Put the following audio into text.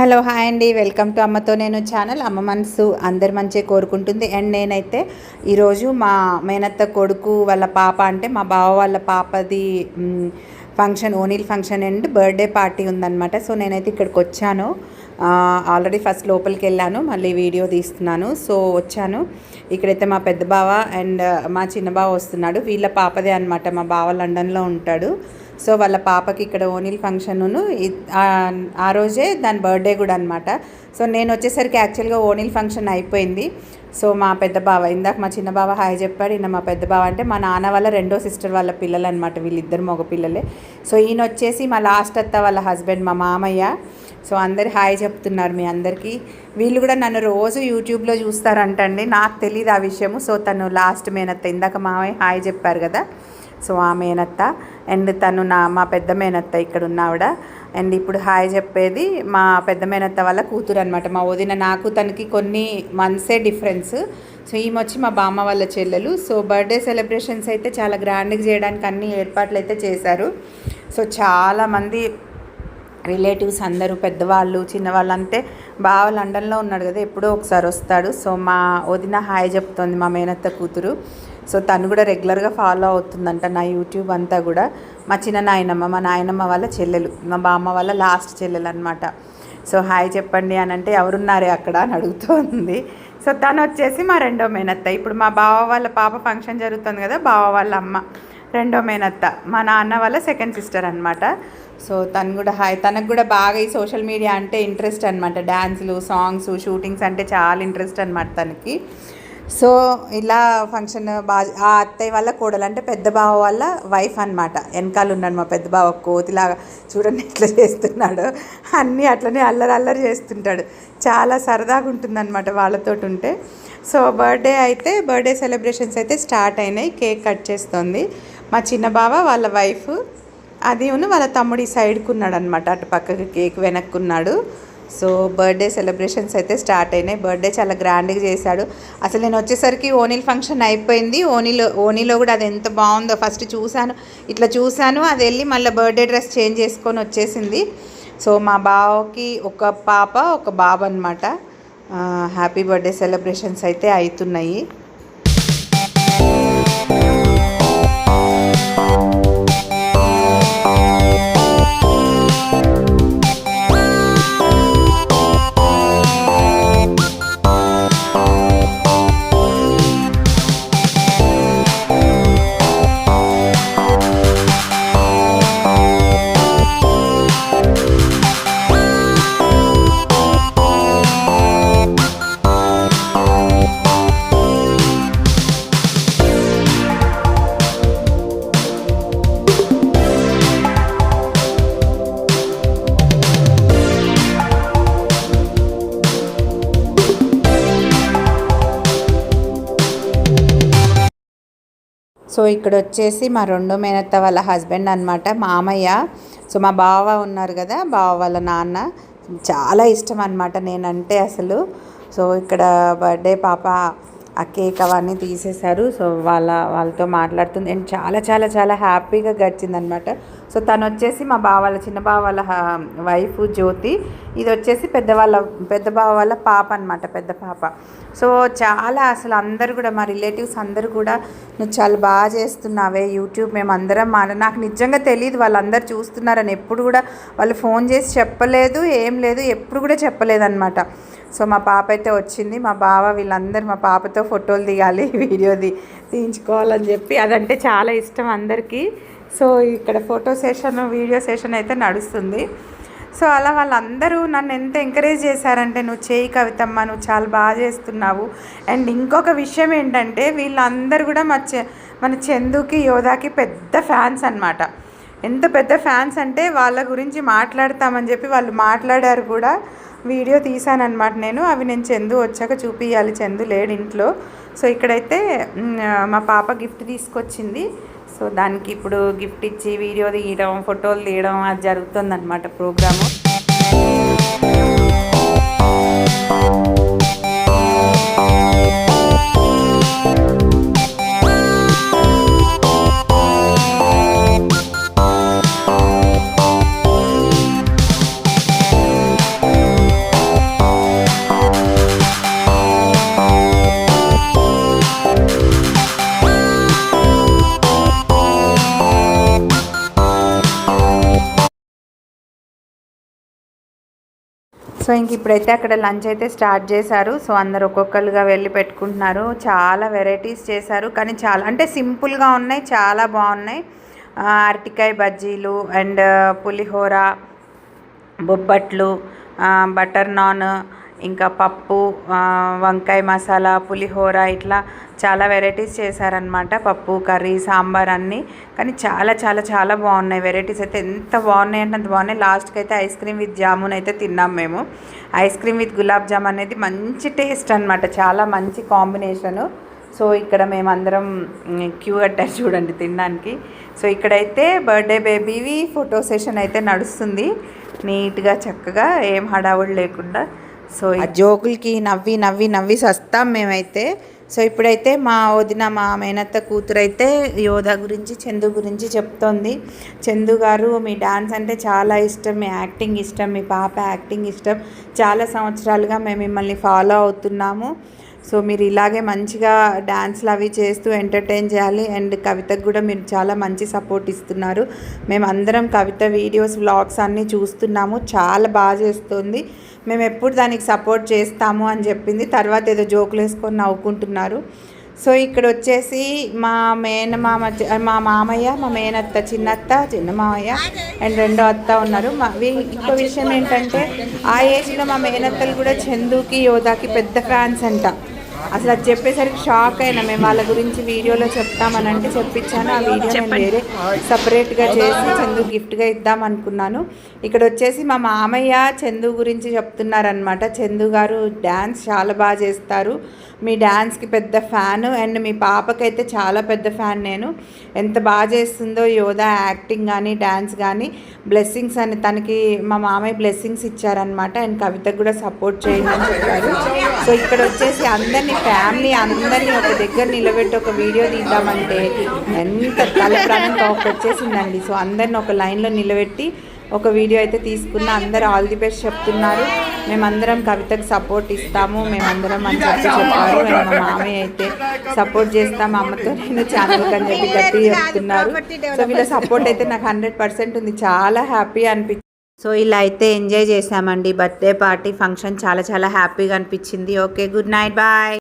Hello hi అండి. Welcome to అమ్మతో నేను ఛానల్. అమ్మ మనసు అందరి మంచి కోరుకుంటుంది. అండ్ నేనైతే ఈరోజు మా మేనత్త కొడుకు వాళ్ళ పాప అంటే మా బావ వాళ్ళ పాపది ఫంక్షన్ ఓనీల్ ఫంక్షన్ అండ్ బర్త్డే పార్టీ ఉందన్నమాట. సో నేనైతే ఇక్కడికి వచ్చాను. ఆల్రెడీ ఫస్ట్ లోపలికి వెళ్ళాను. మళ్ళీ వీడియో తీస్తున్నాను. సో వచ్చాను. ఇక్కడైతే మా పెద్ద బావ అండ్ మా చిన్న బావ వస్తున్నాడు. వీళ్ళ పాపదే అనమాట మా బావ లండన్లో ఉంటాడు. సో వాళ్ళ పాపకి ఇక్కడ ఓనిల్ ఫంక్షన్ను ఆ రోజే దాని బర్త్డే కూడా అనమాట సో నేను వచ్చేసరికి యాక్చువల్గా ఓనిల్ ఫంక్షన్ అయిపోయింది. సో మా పెద్ద బావ ఇందాక మా చిన్న బావ హాయ్ చెప్పాడు. ఈయన మా పెద్ద బావ అంటే మా నాన్న వాళ్ళ రెండో సిస్టర్ వాళ్ళ పిల్లలు అనమాట వీళ్ళిద్దరు మగ పిల్లలే. సో ఈయన వచ్చేసి మా లాస్ట్ అత్త వాళ్ళ హస్బెండ్ మా మామయ్య. సో అందరు హాయ్ చెప్తున్నారు మీ అందరికీ. వీళ్ళు కూడా నన్ను రోజు యూట్యూబ్లో చూస్తారంటండి. నాకు తెలియదు ఆ విషయము. సో తను లాస్ట్ మేనత్త ఇందాక మామయ్య హాయ్ చెప్పారు కదా. సో ఆ మేనత్త అండ్ తను నా మా పెద్ద మేనత్త ఇక్కడ ఉన్నావిడ అండ్ ఇప్పుడు హాయ్ చెప్పేది మా పెద్ద మేనత్త వాళ్ళ కూతురు అనమాట మా వదిన నాకు తనకి కొన్ని మంత్సే డిఫరెన్స్ సో ఈమె వచ్చి మా బామ్మ వాళ్ళ చెల్లెలు. సో బర్త్డే సెలబ్రేషన్స్ అయితే చాలా గ్రాండ్గా చేయడానికి అన్ని ఏర్పాట్లు అయితే చేశారు. సో చాలామంది రిలేటివ్స్ అందరూ పెద్దవాళ్ళు చిన్నవాళ్ళు అంతే. బావ లండన్లో ఉన్నాడు కదా ఎప్పుడో ఒకసారి వస్తాడు. సో మా వదిన హాయ్ చెప్తోంది మా మేనత్త కూతురు. సో తను కూడా రెగ్యులర్గా ఫాలో అవుతుందంట నా యూట్యూబ్ అంతా కూడా. మా చిన్న నాయనమ్మ మా నాయనమ్మ వాళ్ళ చెల్లెలు మా బామ్మ వాళ్ళ లాస్ట్ చెల్లెలు అనమాట సో హాయ్ చెప్పండి అని అంటే ఎవరున్నారే అక్కడ? అని అడుగుతుంది. సో తను వచ్చేసి మా రెండో మేనత్త. ఇప్పుడు మా బావ వాళ్ళ పాప ఫంక్షన్ జరుగుతుంది కదా బావ వాళ్ళ అమ్మ. రెండో మేనత్త. మా నాన్న వాళ్ళ సెకండ్ సిస్టర్ అనమాట సో తను కూడా హాయ్ తనకు కూడా బాగా ఈ సోషల్ మీడియా అంటే ఇంట్రెస్ట్ అనమాట డ్యాన్సులు సాంగ్స్ షూటింగ్స్ అంటే చాలా ఇంట్రెస్ట్ అనమాట తనకి. సో ఇలా ఫంక్షన్ బాగా ఆ అత్తయ్య వాళ్ళ కోడలు అంటే పెద్ద బావ వాళ్ళ వైఫ్ అనమాట వెనకాల ఉన్నాడు మా పెద్ద బావ కోతిలాగా చూడండి ఎట్లా చేస్తున్నాడు. అన్నీ అట్లనే అల్లరి అల్లరి చేస్తుంటాడు. చాలా సరదాగా ఉంటుందన్నమాట వాళ్ళతో ఉంటే. సో బర్త్డే అయితే బర్త్డే సెలబ్రేషన్స్ అయితే స్టార్ట్ అయినాయి. కేక్ కట్ చేస్తుంది. మా చిన్న బావ వాళ్ళ వైఫ్ అది ఉన్న వాళ్ళ ఈ సైడ్కి ఉన్నాడు అనమాట అటు పక్కకి కేక్ వెనక్కున్నాడు సో బర్త్డే సెలబ్రేషన్స్ అయితే స్టార్ట్ అయినాయి. బర్త్డే చాలా గ్రాండ్గా చేశాడు. అసలు నేను వచ్చేసరికి ఓనీల్ ఫంక్షన్ అయిపోయింది. ఓనీలో ఓనీలో కూడా అది ఎంత బాగుందో ఫస్ట్ చూశాను. ఇట్లా చూశాను. అది వెళ్ళి మళ్ళీ బర్త్డే డ్రెస్ చేంజ్ చేసుకొని వచ్చేసింది. సో మా బావకి ఒక పాప ఒక బాబు అనమాట హ్యాపీ బర్త్డే సెలబ్రేషన్స్ అయితే అవుతున్నాయి. సో ఇక్కడ వచ్చేసి మా రెండో మేనత్త వాళ్ళ హస్బెండ్ అనమాట మామయ్య. సో మా బావ ఉన్నారు కదా బావ వాళ్ళ నాన్న. చాలా ఇష్టం అనమాట నేనంటే అసలు. సో ఇక్కడ బర్త్డే పాప ఆ కేక్ అవన్నీ తీసేశారు. సో వాళ్ళ వాళ్ళతో మాట్లాడుతుంది. అండ్ చాలా చాలా చాలా హ్యాపీగా గడిచిందనమాట సో తను వచ్చేసి మా బావ వాళ్ళ చిన్న బావ వాళ్ళ వైఫ్ జ్యోతి ఇది వచ్చేసి పెద్ద వాళ్ళ పెద్ద బావ వాళ్ళ పాప అనమాట పెద్ద పాప. సో చాలా అసలు అందరు కూడా మా రిలేటివ్స్ అందరూ కూడా నువ్వు చాలా బాగా చేస్తున్నావే యూట్యూబ్ మేము అందరం మా నాకు నిజంగా తెలియదు వాళ్ళందరూ చూస్తున్నారని. ఎప్పుడు కూడా వాళ్ళు ఫోన్ చేసి చెప్పలేదు ఏం లేదు ఎప్పుడు కూడా చెప్పలేదన్నమాట. సో మా పాప అయితే వచ్చింది. మా బావ వీళ్ళందరూ మా పాపతో ఫోటోలు దిగాలి వీడియో ది తీయించుకోవాలని చెప్పి. అదంటే చాలా ఇష్టం అందరికీ. సో ఇక్కడ ఫోటో సెషన్ వీడియో సెషన్ అయితే నడుస్తుంది. సో అలా వాళ్ళందరూ నన్ను ఎంత ఎంకరేజ్ చేశారంటే నువ్వు చేయి కవితమ్మ నువ్వు చాలా బాగా చేస్తున్నావు. అండ్ ఇంకొక విషయం ఏంటంటే వీళ్ళందరూ కూడా మా మన చందుకి యోధాకి పెద్ద ఫ్యాన్స్ అన్నమాట. ఎంత పెద్ద ఫ్యాన్స్ అంటే వాళ్ళ గురించి మాట్లాడతామని చెప్పి వాళ్ళు మాట్లాడారు కూడా. వీడియో తీసానమాట నేను. అవి నేను చందు వచ్చాక చూపించాలి చందు లేడు ఇంట్లో. సో ఇక్కడైతే మా పాప గిఫ్ట్ తీసుకొచ్చింది. సో దానికి ఇప్పుడు గిఫ్ట్ ఇచ్చి వీడియో తీయడం ఫోటోలు తీయడం అది జరుగుతుందన్నమాట ప్రోగ్రాము. సో ఇంక ఇప్పుడైతే అక్కడ లంచ్ అయితే స్టార్ట్ చేశారు. సో అందరు ఒక్కొక్కరుగా వెళ్ళి పెట్టుకుంటున్నారు. చాలా వెరైటీస్ చేశారు. కానీ చాలా అంటే సింపుల్గా ఉన్నాయి చాలా బాగున్నాయి. అరటికాయ బజ్జీలు అండ్ పులిహోర బొబ్బట్లు బటర్ నాన్ ఇంకా పప్పు వంకాయ మసాలా పులిహోర ఇట్లా చాలా వెరైటీస్ చేశారనమాట పప్పు కర్రీ సాంబార్ అన్నీ. కానీ చాలా చాలా చాలా బాగున్నాయి వెరైటీస్ అయితే. ఎంత బాగున్నాయి అంటే అంత బాగున్నాయి. లాస్ట్కి అయితే ఐస్ క్రీమ్ విత్ జామున్ అయితే తిన్నాం మేము. Ice cream with gulab jamun అనేది మంచి టేస్ట్ అనమాట చాలా మంచి కాంబినేషను. సో ఇక్కడ మేమందరం క్యూ కట్టారు చూడండి తినడానికి. సో ఇక్కడైతే బర్త్డే బేబీవి ఫోటో సెషన్ అయితే నడుస్తుంది. నీట్గా చక్కగా ఏం హడావుడి లేకుండా. సో ఆ జోకులకి నవ్వి నవ్వి నవ్వి సస్తాం మేమైతే. సో ఇప్పుడైతే మా వదిన మా మేనత్త కూతురు అయితే యోధ గురించి చందు గురించి చెప్తోంది. చందు గారు మీ డాన్స్ అంటే చాలా ఇష్టం మీ యాక్టింగ్ ఇష్టం మీ పాప యాక్టింగ్ ఇష్టం. చాలా సంవత్సరాలుగా మేము మిమ్మల్ని ఫాలో అవుతున్నాము. సో మీరు ఇలాగే మంచిగా డ్యాన్స్లు అవి చేస్తూ ఎంటర్టైన్ చేయాలి. అండ్ కవితకు కూడా మీరు చాలా మంచి సపోర్ట్ ఇస్తున్నారు. మేము అందరం కవిత వీడియోస్ వ్లాగ్స్ అన్నీ చూస్తున్నాము. చాలా బాగా చేస్తుంది. మేము ఎప్పుడు దానికి సపోర్ట్ చేస్తాము అని చెప్పింది. తర్వాత ఏదో జోకులు వేసుకొని నవ్వుకుంటున్నారు. సో ఇక్కడ వచ్చేసి మా మేనమామ మా మామయ్య మా మేనత్త చిన్నత్త చిన్న మామయ్య అండ్ రెండో అత్త ఉన్నారు. మా ఇంకో విషయం ఏంటంటే ఆ ఏజ్లో మా మేనత్తలు కూడా చందుకి యోధాకి పెద్ద ఫ్యాన్స్ అంట. అసలు అది చెప్పేసరికి షాక్ అయినా. మేము వాళ్ళ గురించి వీడియోలో చెప్తామని అంటే చెప్పించాను. ఆ వీడియో నేను వేరే సపరేట్గా చేసి చందు గిఫ్ట్గా ఇద్దాం అనుకున్నాను. ఇక్కడ వచ్చేసి మా మామయ్య చందు గురించి చెప్తున్నారనమాట చందు గారు డ్యాన్స్ చాలా బాగా చేస్తారు. మీ డ్యాన్స్కి పెద్ద ఫ్యాన్ అండ్ మీ పాపకైతే చాలా పెద్ద ఫ్యాన్ నేను. ఎంత బాగా చేస్తుందో యోధా యాక్టింగ్ కానీ డ్యాన్స్ కానీ బ్లెస్సింగ్స్ అని తనకి మా మామయ్య బ్లెస్సింగ్స్ ఇచ్చారనమాట అండ్ కవితకు కూడా సపోర్ట్ చేయండి అని చెప్పారు. సో ఇక్కడ వచ్చేసి అందరినీ ఫ్యామిలీ అందరినీ ఒక దగ్గర నిలబెట్టి ఒక వీడియో తీద్దామంటే ఎంత తల ప్రాణం వచ్చేసిందండి. సో అందరిని ఒక లైన్లో నిలబెట్టి ఒక వీడియో అయితే తీసుకున్న అందరు ఆల్ ది బెస్ట్ చెప్తున్నారు. మేమందరం కవితకు సపోర్ట్ ఇస్తాము. మేమందరం అని చెప్పి చెప్పారు. మేము మా మామయ్య అయితే సపోర్ట్ చేస్తాం. అమ్మతో నేను ఛానల్ అని చెప్పి గట్టి చెప్తున్నారు. సో వీళ్ళ సపోర్ట్ అయితే నాకు హండ్రెడ్ పర్సెంట్ ఉంది. చాలా హ్యాపీ అనిపించింది సో ఇలా అయితే ఎంజాయ్ చేసామండి బర్త్డే పార్టీ ఫంక్షన్ చాలా చాలా హ్యాపీగా అనిపించింది. Okay good night. బాయ్.